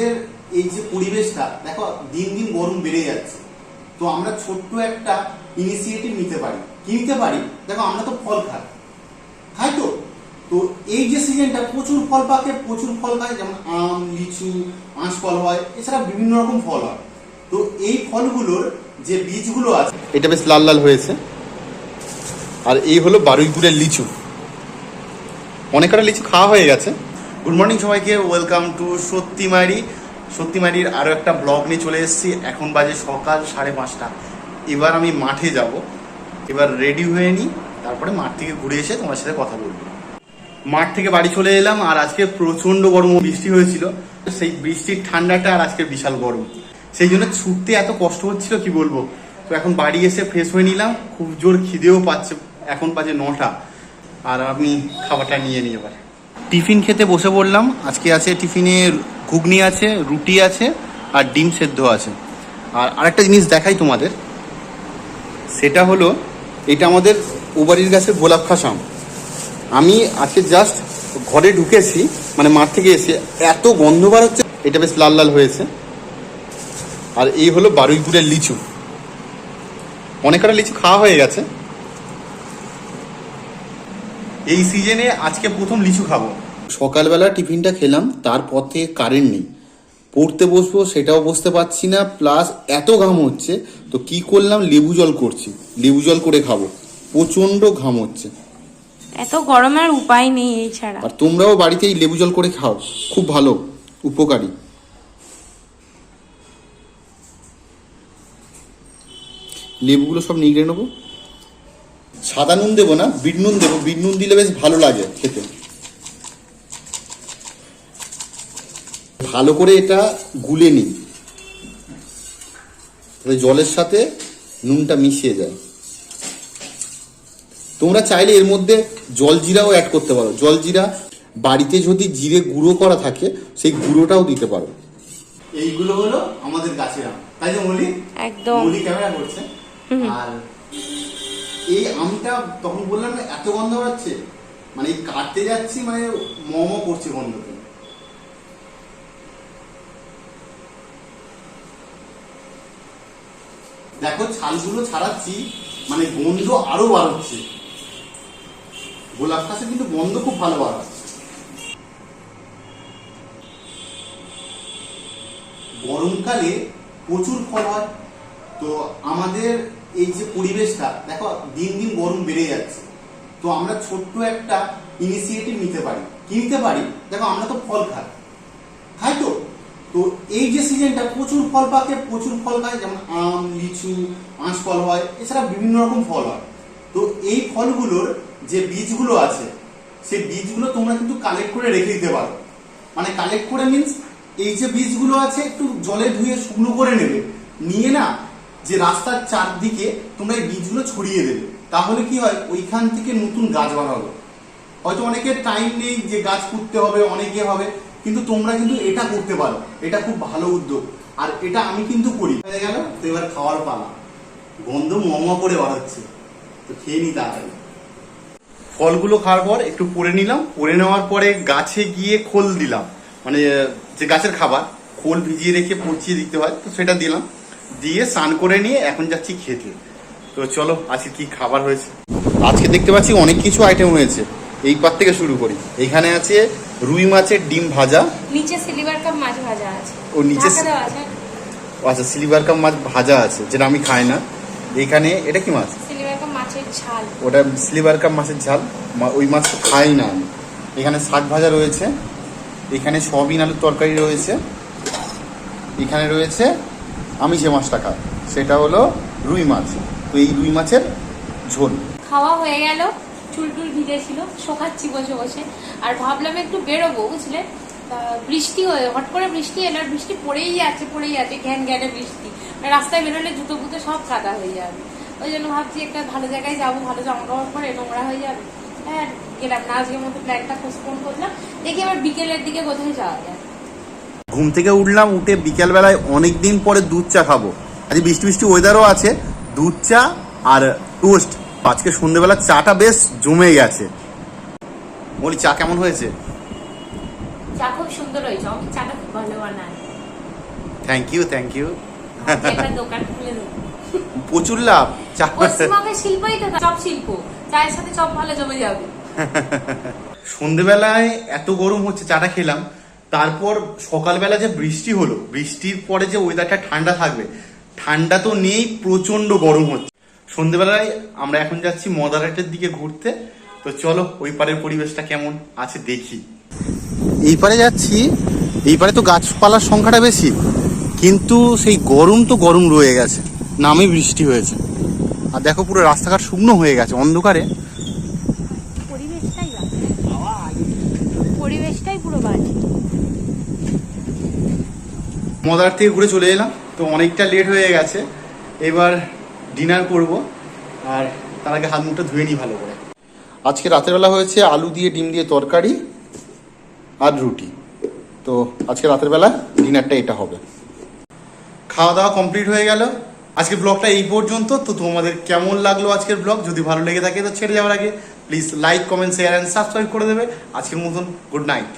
আমাদের এই যে পরিবেশটা, দেখো, দিন দিন গরম বেড়ে যাচ্ছে। তো আমরা ছোট্ট একটা ইনিশিয়েটিভ নিতে পারি। কি নিতে পারি? দেখো, আমরা তো ফল খাই। খাই তো? তো এই যে সিজনটা প্রচুর ফল পাকে, প্রচুর ফল খায়, যেমন আম, লিচু আঁশ ফল হয়, এছাড়া বিভিন্ন রকম ফল হয়। তো এই ফলগুলোর যে বীজগুলো আছে, এটা বেশ লাল লাল হয়েছে। আর এই হলো বারুইপুরের লিচু। অনেকটা লিচু খাওয়া হয়ে গেছে। গুড মর্নিং সবাইকে ওয়েলকাম টু সত্যিমারি। সত্যিমারির আরও একটা ব্লগ নিয়ে চলে এসেছি। এখন বাজে সকাল সাড়ে পাঁচটা। এবার আমি মাঠে যাব। এবার রেডি হয়ে নিই তারপরে মাঠ থেকে ঘুরে এসে তোমার সাথে কথা বলব। মাঠ থেকে বাড়ি চলে এলাম আর আজকে প্রচণ্ড গরম বৃষ্টি হয়েছিল। সেই বৃষ্টির ঠান্ডাটা আর আজকে বিশাল গরম। সেই জন্য ছুটতে এত কষ্ট হচ্ছিল, কি বলব? তো এখন বাড়ি এসে ফ্রেশ হয়ে নিলাম। খুব জোর খিদেও পাচ্ছে। এখন বাজে নটা। আর আমি খাবারটা নিয়ে নিই এবার। টিফিন খেতে বসে পড়লাম। আজকে আছে টিফিনে ঘুগনি আছে, রুটি আছে, আর ডিম সেদ্ধ আছে। আর আরেকটা জিনিস দেখাই তোমাদের। সেটা হলো, এটা আমাদের ওবারির গাছের গোলাপ খাসাম। আমি আজকে জাস্ট ঘরে ঢুকেছি মানে মাঠ থেকে এসে এত গন্ধ বার হচ্ছে, এটা বেশ লাল লাল হয়েছে। আর এই হলো বারুইপুরের লিচু। অনেকটা লিচু খাওয়া হয়ে গেছে। এই সিজনে আজকে প্রথম লিচু খাব। সকালবেলা টিফিনটা খেলাম তারপর থেকে কারেন্ট নেই। পড়তে বসবো সেটাও বসতে পারছি না প্লাস এত ঘাম হচ্ছে তো কি করলাম? লেবু জল করছি। লেবু জল করে খাব। প্রচণ্ড ঘাম হচ্ছে। এত গরমের উপায় নেই এই ছাড়া। আর তোমরাও বাড়িতে এই লেবু জল করে খাও খুব ভালো উপকারী। লেবুগুলো সব নিগড়ে নেব। সাদা নুন দেবো না বিট নুন দেবো। বিট নুন দিলে বেশ ভালো লাগে খেতে। ভালো করে এটা গুলে নিই। তাহলে জলের সাথে নুনটা মিশিয়ে যায়। তোমরা চাইলে এর মধ্যে জলজিরাও অ্যাড করতে পারো। জলজিরা বাড়িতে যদি জিরে গুঁড়ো করা থাকে সেই গুঁড়োটাও দিতে পারো। এইগুলো হলো আমাদের গাছের আম। তাই তো মলি? একদম। মলি ক্যামেরা করছে। আর এই আমটা তখন বললাম না, এত গন্ধ হচ্ছে মানে কাটতে যাচ্ছি মানে মম করছে গন্ধতে দেখো, ছালগুলো ছাড়াচ্ছি মানে গন্ধ আরও বার হচ্ছে গোলাপ গাছে কিন্তু গন্ধ খুব ভালো বার গরমকালে প্রচুর ফল হয়। তো আমাদের এই যে পরিবেশটা, দেখো, দিন দিন গরম বেড়ে যাচ্ছে। তো আমরা ছোট্ট একটা ইনিশিয়েটিভ নিতে পারি। কি নিতে পারি? দেখো, আমরা তো ফল খাই। খাই তো? তো এই যে সিজনটা প্রচুর ফল পাকে, প্রচুর ফল খায়, যেমন আম, লিচু আঁশ ফল হয়, এছাড়া বিভিন্ন রকম ফল হয়। তো এই ফলগুলোর যে বীজগুলো আছে, সেই বীজগুলো তোমরা কিন্তু কালেক্ট করে রেখে দিতে পারো। মানে কালেক্ট করে মিন্স এই যে বীজগুলো আছে, একটু জলে ধুয়ে শুকনো করে নেবে। নিয়ে না যে রাস্তার চারদিকে তোমরা এই বীজগুলো ছড়িয়ে দেবে। তাহলে কি হয়? ওইখান থেকে নতুন গাছ বাড়াবে হয়তো অনেকের টাইম নেই যে গাছ পুঁততে হবে, অনেকে হবে, কিন্তু তোমরা কিন্তু এটা করতে পারো। এটা খুব ভালো উদ্যোগ। আর এটা আমি কিন্তু করি। হয়ে গেল, তো এবার খাওয়ার পালা। গন্ধ মমা করে বার হচ্ছে তো খেয়ে নি তাড়াতাড়ি। ফলগুলো খাওয়ার পর একটু পরে নিলাম। পরে নেওয়ার পরে গাছে গিয়ে খোল দিলাম। মানে যে গাছের খাবার, খোল ভিজিয়ে রেখে পচিয়ে দিতে হয়, তো সেটা দিলাম। দিয়ে স্নান করে নিয়ে এখন যাচ্ছি খেতে। তো চলো আজকে কি খাবার হয়েছে? আজকে দেখতে পাচ্ছি অনেক কিছু আইটেম হয়েছে। এই পার থেকে শুরু করি। এখানে আছে রুই মাছের ডিম ভাজা। নিচে সিলিভার কাপ মাছ ভাজা আছে। ও, নিচে আছে। ও আচ্ছা সিলিভার কাপ মাছ ভাজা আছে যেটা আমি খাই না। এখানে এটা কি মাছ? সিলিভার কাপ মাছের ঝাল। ওটা স্লিভার কাপ মাছের ঝাল। মা- ওই মাছ খাই না আমি। এখানে শাক ভাজা রয়েছে। এখানে সয়াবিন আলুর তরকারি রয়েছে। এখানে রয়েছে আমি যে মাছটা খাই, সেটা হলো রুই মাছ। তো এই রুই মাছের ঝোল। খাওয়া হয়ে গেল, চুল টুল ভিজে ছিল শোকাচ্ছি বসে বসে। আর ভাবলাম একটু বেরোবো, বুঝলে? বৃষ্টি হয়ে হট করে বৃষ্টি এলো, আর বৃষ্টি পড়েই যাচ্ছে পড়েই যাচ্ছে, ঘ্যান ঘ্যানে বৃষ্টি। মানে রাস্তায় বেরোলে জুতো ফুতো সব কাদা হয়ে যাবে। ওই জন্য ভাবছি একটা ভালো জায়গায় যাব, ভালো জামা কাপড় পরে নোংরা হয়ে যাবে। হ্যাঁ গেলাম না, আজকের মতো প্ল্যানটা পোস্টপোন করলাম। দেখি আবার বিকেলের দিকে কোথায় যাওয়া যায়। ঘুম থেকে উঠলাম উঠে বিকেলবেলায় অনেক দিন পরে দুধ চা খাব। আজ বৃষ্টি বৃষ্টি ওয়েদারও আছে দুধ চা আর টোস্ট আজকে সন্ধ্যেবেলা চাটা বেশ জমে গেছে। বলি চা কেমন হয়েছে? চা খুব সুন্দর হয়েছে। আমি চাটা খুব ভালো বানায়। থ্যাংক ইউ থ্যাংক ইউ একটা দোকান খুলে দেবো। প্রচুর লাভ। চা পশ্চিমবঙ্গের শিল্পই তো চপ শিল্প। চায়ের সাথে চপ ভালো জমে যাবে। সন্ধেবেলায় এত গরম হচ্ছে চাটা খেলাম। তারপর সকালবেলা যে বৃষ্টি হলো, বৃষ্টির পরে যে ওয়েদারটা ঠান্ডা থাকবে, ঠান্ডা তো নেই প্রচণ্ড গরম হচ্ছে। সন্ধেবেলায় আমরা এখন যাচ্ছি মদারহাটের দিকে ঘুরতে। তো চলো, ওই পারের পরিবেশটা কেমন আছে দেখি। এই পারে যাচ্ছি, এই পারে তো গাছপালার সংখ্যাটা বেশি, কিন্তু সেই গরম তো গরম রয়ে গেছে, নামে বৃষ্টি হয়েছে। আর দেখো পুরো রাস্তাঘাট শুকনো হয়ে গেছে, অন্ধকারে পরিবেশটাই পরিবেশটাই পুরো বাজে মদার থেকে ঘুরে চলে এলাম। তো অনেকটা লেট হয়ে গেছে। এবার ডিনার করব। আর তার আগে হাত মুখটা ধুয়ে নিই ভালো করে। আজকে রাতের বেলা হয়েছে আলু দিয়ে, ডিম দিয়ে তরকারি আর রুটি। তো আজকে রাতের বেলা ডিনারটা এটা হবে। খাওয়া দাওয়া কমপ্লিট হয়ে গেল। আজকে ব্লগটা এই পর্যন্ত। তো তোমাদের কেমন লাগল আজকের ব্লগ যদি ভালো লেগে থাকে তো ছেড়ে যাওয়ার আগে please like comment share and subscribe করে দেবে। আজকের মতন গুড নাইট